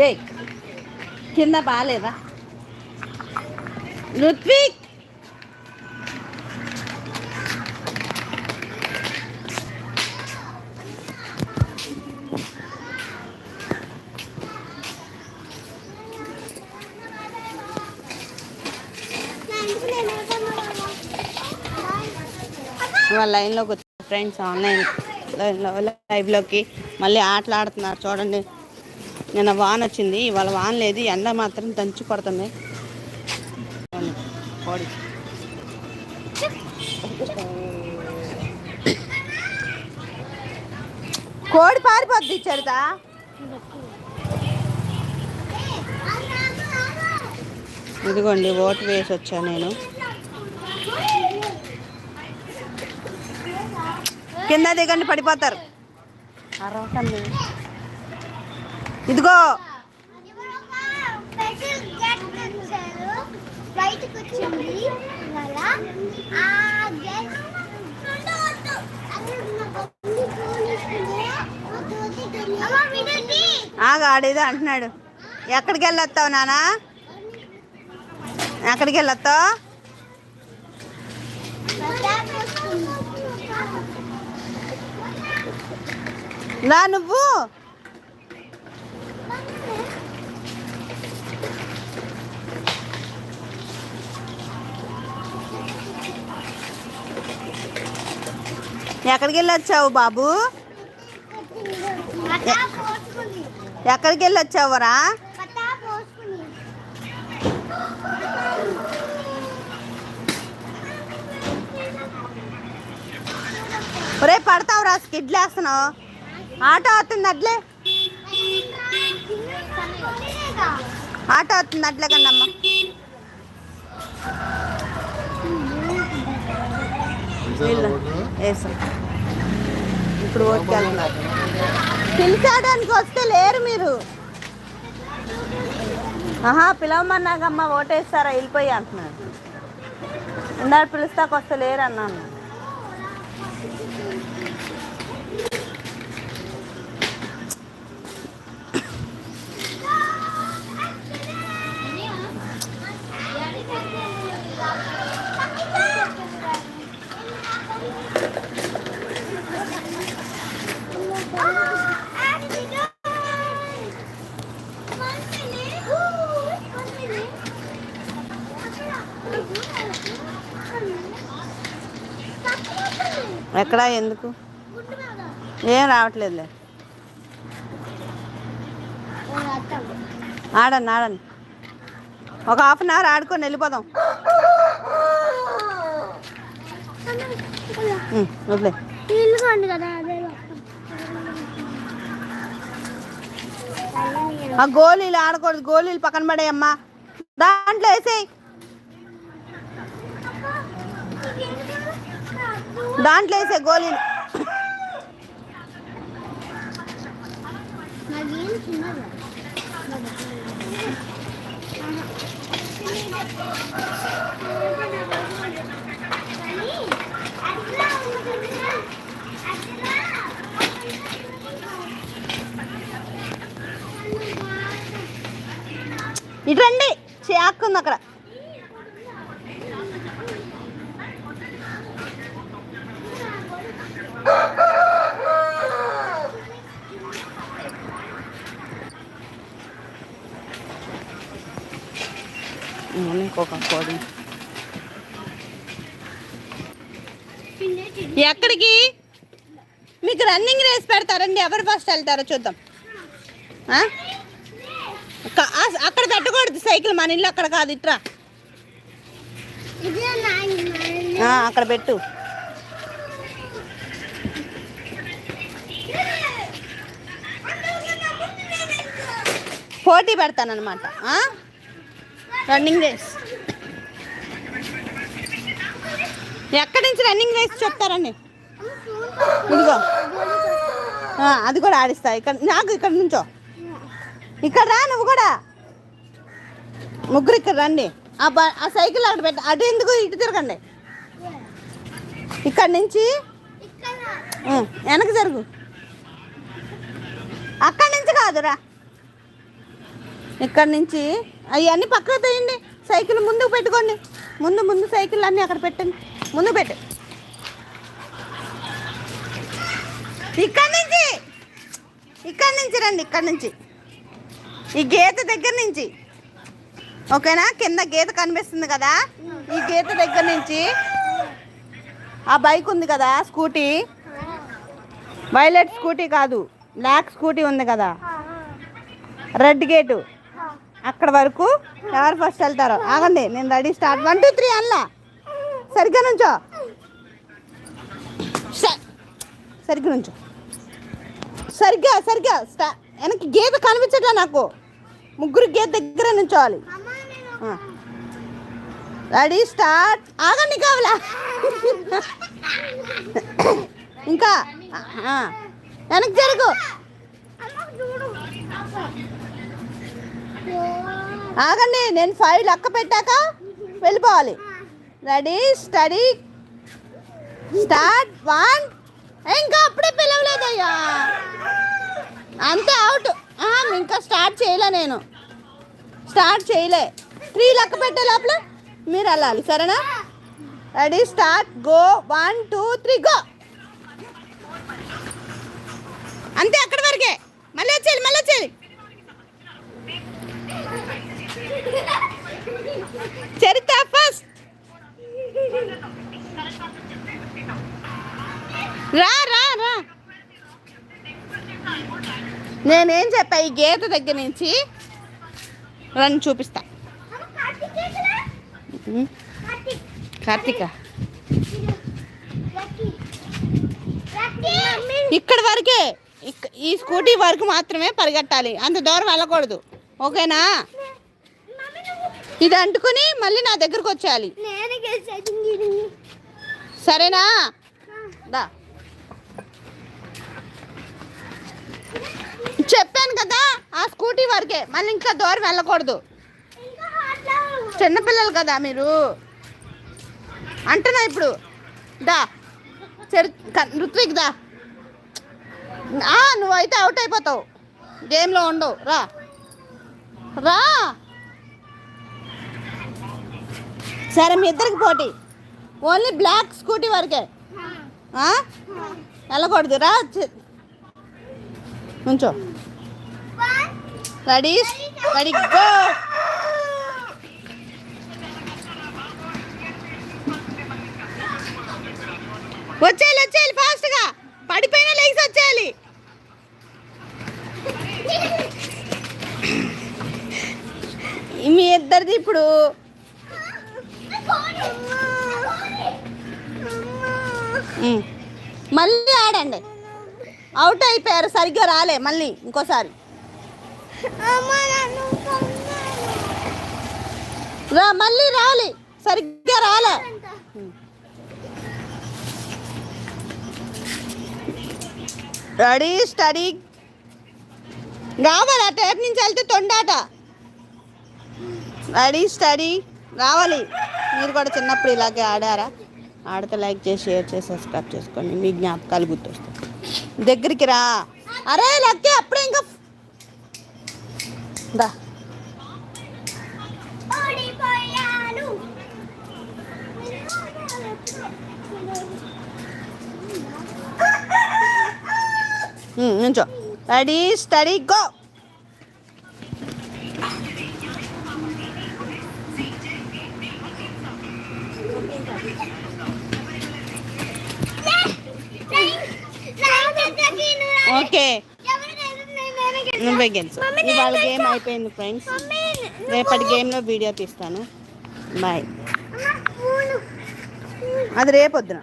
ఏ కింద బాగాలేదా రుత్విక్! వాళ్ళ లైన్లోకి వచ్చారు ఫ్రెండ్స్ ఆన్లైన్ లైన్లో లైవ్లోకి మళ్ళీ ఆటలు ఆడుతున్నారు. చూడండి. నిన్న వాన్ వచ్చింది ఇవాళ వాన్ లేదు ఎండ మాత్రం దంచి కొడుతుంది. కోడి కోడి పారిపోద్ది చరిత. ఇదిగోండి ఓటు వేసి వచ్చా నేను. కింద దిగండి పడిపోతారు. అరవకండి ఇదిగో. ఆ ఆడేదో అంటున్నాడు. ఎక్కడికి వెళ్ళొస్తావు నానా? ఎక్కడికి వెళ్ళొస్తావు? నా నువ్వు. ఎక్కడికి వెళ్ళొచ్చావు బాబు? ఎక్కడికి వెళ్ళొచ్చావురా ఒరే పడతావురా స్కిడ్లు వేస్తున్నావు ఆటో వస్తుంది అట్లే ఆటో వస్తుంది అట్లే కన్నమ్మ వీళ్ళు వేసాం ఇప్పుడు ఓటుకి వెళ్తున్నారు. పిలిచాడానికి వస్తే లేరు మీరు. ఆహా పిలవమన్నాకమ్మ ఓటేస్తారా వెళ్ళిపోయి అంటున్నారు. ఇందాక పిలుస్తాకొస్తే లేరు అన్నాను ఎక్కడా? ఎందుకు? ఏం రావట్లేదులే. ఆడండి ఆడండి. ఒక హాఫ్ అన్ అవర్ ఆడుకొని వెళ్ళిపోదాం. వదిలే. ఆ గోళీలు ఆడకూడదు. గోళీలు పక్కన పడేయమ్మా. దాంట్లో వేసేయి. దాంట్లో వేసే గోళీలు ఇటు రండి. చేక్కుంది అక్కడ. ఇంకొక కోడి ఎక్కడికి మీకు రన్నింగ్ రేస్ పెడతారండి. ఎవరు ఫస్ట్ వెళ్తారో చూద్దాం. అక్కడ పెట్టకూడదు సైకిల్. మన ఇల్లు అక్కడ కాదు. ఇట్రా. ఇదే నా ఆ, అక్కడ పెట్టు. పోటీ పెడతానమాట రన్నింగ్ రేస్. ఎక్కడి నుంచి రన్నింగ్ రేస్ చెప్తారండి? ఇదిగో. అది కూడా ఆడిస్తా. ఇక్కడ నాకు ఇక్కడ నుంచో. ఇక్కడ రా నువ్వు కూడా. ముగ్గురు ఇక్కడ రండి. ఆ ఆ సైకిల్ అక్కడ పెట్ట అటు ఎందుకు ఇటు తిరగండి? ఇక్కడ నుంచి? వెనక జరుగు. అక్కడి నుంచి కాదురా. ఇక్కడ నుంచి అవన్నీ పక్కన తీయండి. సైకిల్ ముందుకు పెట్టుకోండి. ముందు ముందు సైకిల్ అన్నీ అక్కడ పెట్టండి. ముందు పెట్టు. ఇక్కడ నుంచి. ఇక్కడ నుంచి రండి ఇక్కడ నుంచి. ఈ గీత దగ్గర నుంచి. ఓకేనా? కింద గీత కనిపిస్తుంది కదా? ఈ గీత దగ్గర నుంచి. ఆ బైక్ ఉంది కదా స్కూటీ. వైలెట్ స్కూటీ కాదు. బ్లాక్ స్కూటీ ఉంది కదా. Red gate. అక్కడ వరకు ఎవరు ఫస్ట్ వెళ్తారో? ఆగండి నేను ready. Start. One two three అల్లా సరిగ్గా నుంచో. సరిగ్గా నుంచో. సరిగ్గా సరిగ్గా. స్టా వెనక్కి గీత కనిపించట్లే నాకు. ముగ్గురు గీత దగ్గర నుంచోవాలి. Ready start. ఆగండి కావాలా? ఇంకా వెనక్కి జరుగు. ఆగండి నేను ఫైవ్ లెక్క పెట్టాక వెళ్ళిపోవాలి. రెడీ స్టడీ స్టార్ట్ వన్ ఇంకా అప్పుడే పిలవలేదయ్యా. అంతే అవుట్ ఇంకా స్టార్ట్ చేయలే నేను. స్టార్ట్ చేయలే. త్రీ లెక్క పెట్టే లోపల మీరు వెళ్ళాలి సరేనా? Ready start go one two three go అంతే నేనేం చెప్పా ఈ గీత దగ్గర నుంచి రన్ చూపిస్తా. కార్తీక్. ఇక్కడ వరకే ఈ స్కూటీ వరకు మాత్రమే పరిగెట్టాలి అంత దూరం వెళ్ళకూడదు ఓకేనా? ఇది అంటుకుని మళ్ళీ నా దగ్గరకు వచ్చేయాలి. సరేనా? దా. చెప్పాను కదా ఆ స్కూటీ వరకే. మళ్ళీ ఇంకా దూరం వెళ్ళకూడదు. చిన్నపిల్లలు కదా మీరు. అంటున్నా ఇప్పుడు. దా. చరి ఋత్విక్ దా. నువ్వు నువ్వైతే అవుట్ అయిపోతావు. గేమ్లో ఉండవు. రా. రా. సరే మీ ఇద్దరికి పోటీ. ఓన్లీ బ్లాక్ స్కూటీ వరకే. వెళ్ళకూడదు. రా ఉంచో రెడీ రెడీ గో వచ్చేయాలి వచ్చేయాలి ఫాస్ట్గా పడిపోయినా లెగ్స్ వచ్చేయాలి. మీ ఇద్దరిది ఇప్పుడు. మళ్ళీ ఆడండి. అవుట్ అయిపోయారు సరిగ్గా రాలే మళ్ళీ ఇంకోసారి. రా మళ్ళీ రాలి సరిగ్గా రాలే. Ready steady. రావాలి? అటు టైప్ నుంచి వెళ్తే తొండాట. Ready steady. రావాలి. మీరు కూడా చిన్నప్పుడు ఇలాగే ఆడారా? ఆడితే లైక్ చేసి షేర్ చేసి సబ్స్క్రైబ్ చేసుకోండి. మీ జ్ఞాపకాలు గుర్తొస్తాయి. దగ్గరికి రా. అరే లక్కే అప్పుడే ఇంకా దా ఓడిపోయాను ఉమ్, నుంచో రెడీ స్టడీ గో ఓకే నువ్వే గెలుసు ఇవాళ గేమ్ అయిపోయింది ఫ్రెండ్స్ రేపటి గేమ్లో వీడియో తీస్తాను. బాయ్ అది రేపొద్దున.